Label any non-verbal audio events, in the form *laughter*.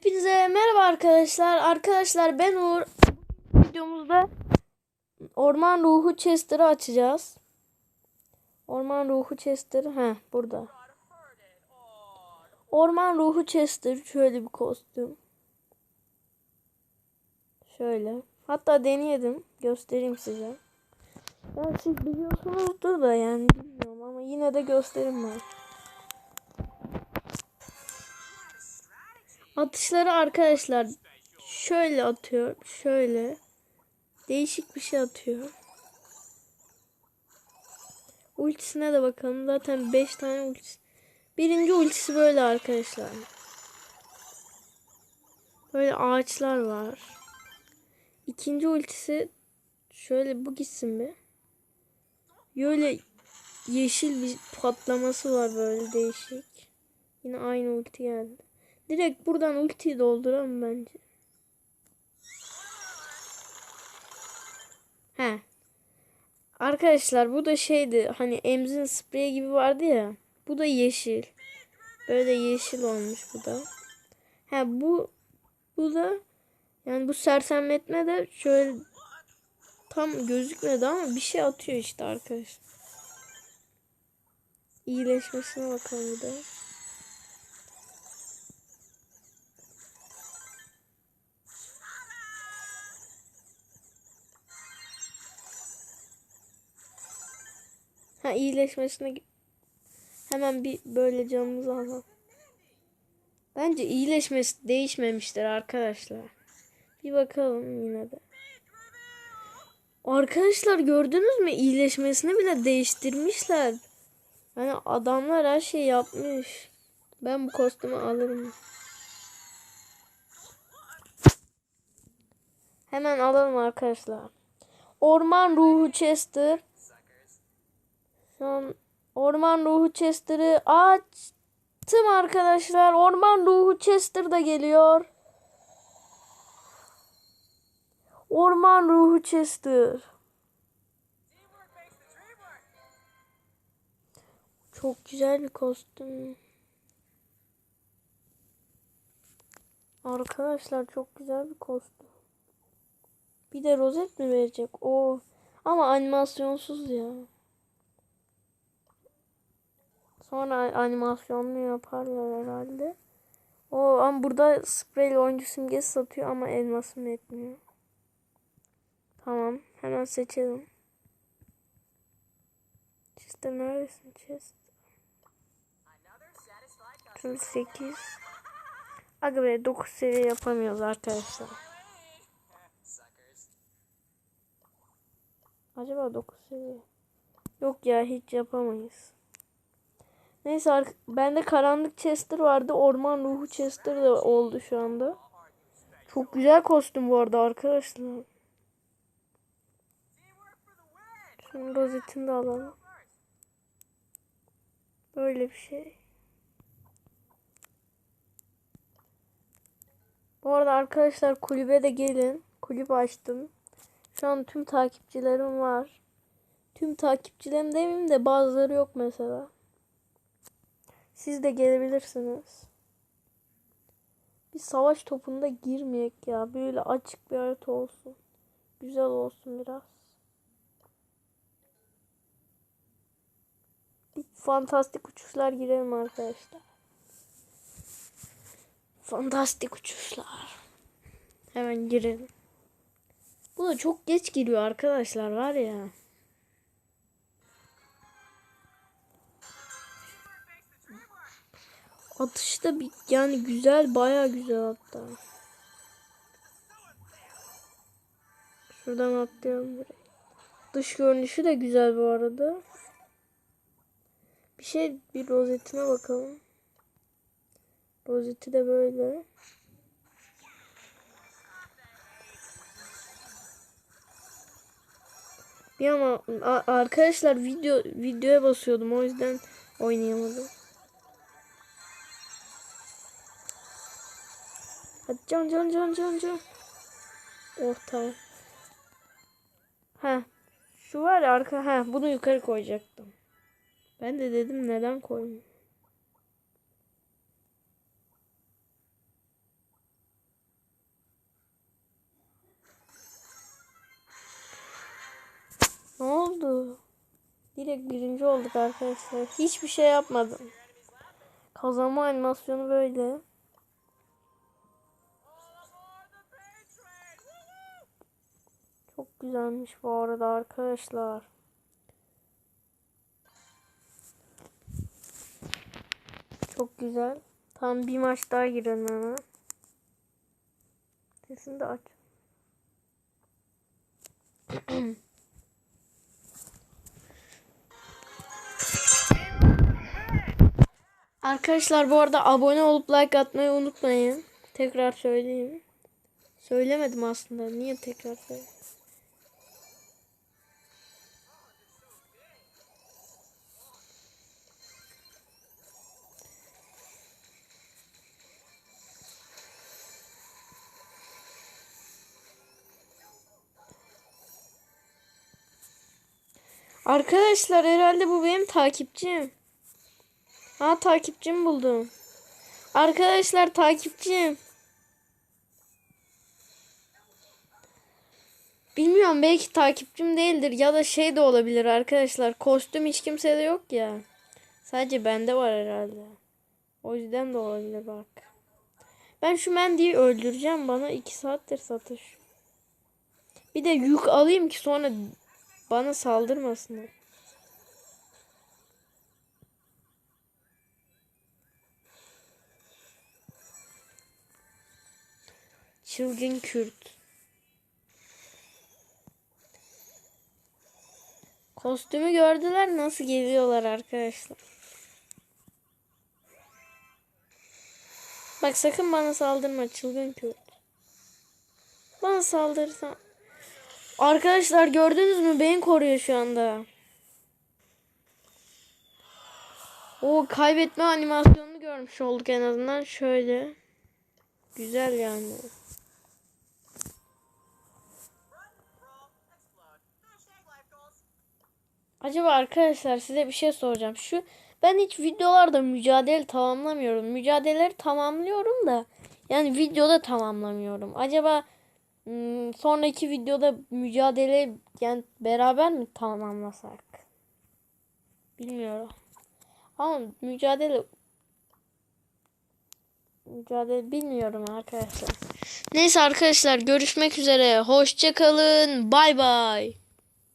Hepinize merhaba arkadaşlar. Arkadaşlar ben Uğur. Videomuzda Orman Ruhu Chester'ı açacağız. Orman Ruhu Chester. ha burada. Orman Ruhu Chester şöyle bir kostüm. Şöyle. Hatta deneyelim. Göstereyim size. Ben siz biliyorsunuzdur da yani bilmiyorum ama yine de göstereyim ben. Atışları arkadaşlar şöyle atıyor. Şöyle. Değişik bir şey atıyor. Ultisine de bakalım. Zaten 5 tane ultisi. Birinci ultisi böyle arkadaşlar. Böyle ağaçlar var. İkinci ultisi şöyle bu gitsin bir. Böyle yeşil bir patlaması var böyle değişik. Yine aynı ulti geldi. Direkt buradan ultiyi dolduralım bence. He. Arkadaşlar bu da şeydi hani emzin spreyi gibi vardı ya. Bu da yeşil. Böyle yeşil olmuş bu da. He bu bu da yani bu sersemletme de şöyle tam gözükmedi ama bir şey atıyor işte arkadaşlar. İyileşmesine bakalım bir de. Ha iyileşmesine hemen bir böyle canımızı alalım. Bence iyileşmesi değişmemiştir arkadaşlar. Bir bakalım yine de. Arkadaşlar gördünüz mü? İyileşmesini bile değiştirmişler. Yani adamlar her şey yapmış. Ben bu kostümü alırım. Hemen alalım arkadaşlar. Orman ruhu Chester. Şu an orman ruhu Chester'ı açtım arkadaşlar. Orman ruhu Chester da geliyor. Orman ruhu Chester. Çok güzel bir kostüm. Arkadaşlar çok güzel bir kostüm. Bir de rozet mi verecek? O ama animasyonsuz ya. Sonra animasyonlu yaparlar herhalde. O ama burada spreyli oyuncu simgesi satıyor ama elmasım etmiyor. Tamam. Hemen seçelim. Chester neredesin Chester? Şunu 8. Aga be 9 seviye yapamıyoruz arkadaşlar. Acaba 9 seviye? Yok ya hiç yapamayız. Neyse bende karanlık Chester vardı. Orman ruhu Chester da oldu şu anda. Çok güzel kostüm bu arada arkadaşlar. Şimdi rozetini de alalım. Böyle bir şey. Bu arada arkadaşlar kulübe de gelin. Kulüp açtım. Şu an tüm takipçilerim var. Tüm takipçilerim demeyeyim de bazıları yok mesela. Siz de gelebilirsiniz. Bir savaş topunda girmeyek ya. Böyle açık bir harita olsun. Güzel olsun biraz. Bir fantastik uçuşlar girelim arkadaşlar. Fantastik uçuşlar. Hemen girelim. Bu da çok geç giriyor arkadaşlar var ya. Atışı da bir yani güzel baya güzel hatta. Şuradan atlayalım direkt. Dış görünüşü de güzel bu arada. Bir şey bir rozetine bakalım. Rozeti de böyle. Bir ama arkadaşlar video videoya basıyordum o yüzden oynayamadım. Hadi can can can can can. Ortay. Ha. Şu var ya arka. Ha bunu yukarı koyacaktım. Ben de dedim neden koyayım. Ne oldu? Direkt birinci olduk arkadaşlar. Hiçbir şey yapmadım. Kazanma animasyonu böyle. Çok güzelmiş bu arada arkadaşlar. Çok güzel. Tam bir maç daha girelim hemen. Sesini de aç. *clears throat* Arkadaşlar bu arada abone olup like atmayı unutmayın. Tekrar söyleyeyim. Söylemedim aslında. Niye tekrar söyleyeyim? Arkadaşlar herhalde bu benim takipçim. Ha takipçim buldum. Arkadaşlar takipçim. Bilmiyorum belki takipçim değildir ya da şey de olabilir arkadaşlar. Kostüm hiç kimsede yok ya. Sadece bende var herhalde. O yüzden de olabilir bak. Ben şu Mendy'yi öldüreceğim bana 2 saattir satış. Bir de yük alayım ki sonra bana saldırmasınlar. Çılgın Kürt. Kostümü gördüler nasıl geliyorlar arkadaşlar. Bak sakın bana saldırma çılgın Kürt. Bana saldırırsan. Arkadaşlar gördünüz mü? Beni koruyor şu anda. O kaybetme animasyonunu görmüş olduk en azından. Şöyle. Güzel yani. Acaba arkadaşlar size bir şey soracağım. Şu ben hiç videolarda mücadele tamamlamıyorum. Mücadeleleri tamamlıyorum da yani videoda tamamlamıyorum. Acaba Hmm, sonraki videoda mücadele yani beraber mi tamamlasak? Bilmiyorum. Ama mücadele mücadele bilmiyorum arkadaşlar. Neyse arkadaşlar görüşmek üzere. Hoşça kalın. Bay bay.